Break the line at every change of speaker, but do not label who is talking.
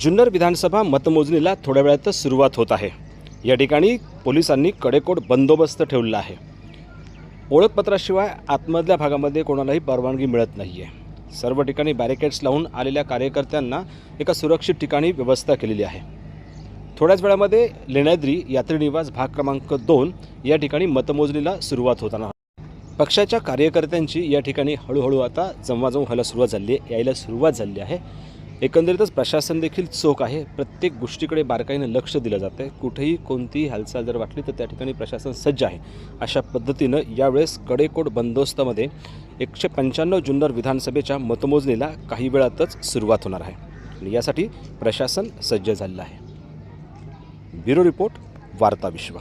जुन्नर विधानसभा मतमोजणीला थोड्या वेळातच सुरुवात होत आहे. या ठिकाणी पोलिसांनी कडेकोट बंदोबस्त ठेवलेला आहे. ओळखपत्राशिवाय आतमधल्या भागामध्ये कोणालाही परवानगी मिळत नाही आहे सर्व ठिकाणी बॅरिकेड्स लावून आलेल्या कार्यकर्त्यांना एका सुरक्षित ठिकाणी व्यवस्था केलेली आहे. थोड्याच वेळामध्ये लेण्याद्री यात्रीनिवास भाग क्रमांक दोन या ठिकाणी मतमोजणीला सुरुवात होताना. पक्षाच्या कार्यकर्त्यांची या ठिकाणी हळूहळू आता जमवाजम व्हायला सुरुवात झाली आहे यायला सुरुवात झाली आहे. एकंदरीतच प्रशासन देखील चोख आहे. प्रत्येक गोष्टीकडे बारकाईनं लक्ष दिलं जातं आहे कुठेही कोणतीही हालचाल जर वाटली तर त्या ठिकाणी प्रशासन सज्ज आहे. अशा पद्धतीनं यावेळेस कडेकोट बंदोबस्तामध्ये एकशे पंच्याण्णव जुन्नर विधानसभेच्या मतमोजणीला काही वेळातच सुरुवात होणार आहे. आणि यासाठी प्रशासन सज्ज झालेलं आहे. ब्युरो रिपोर्ट वार्ता विश्व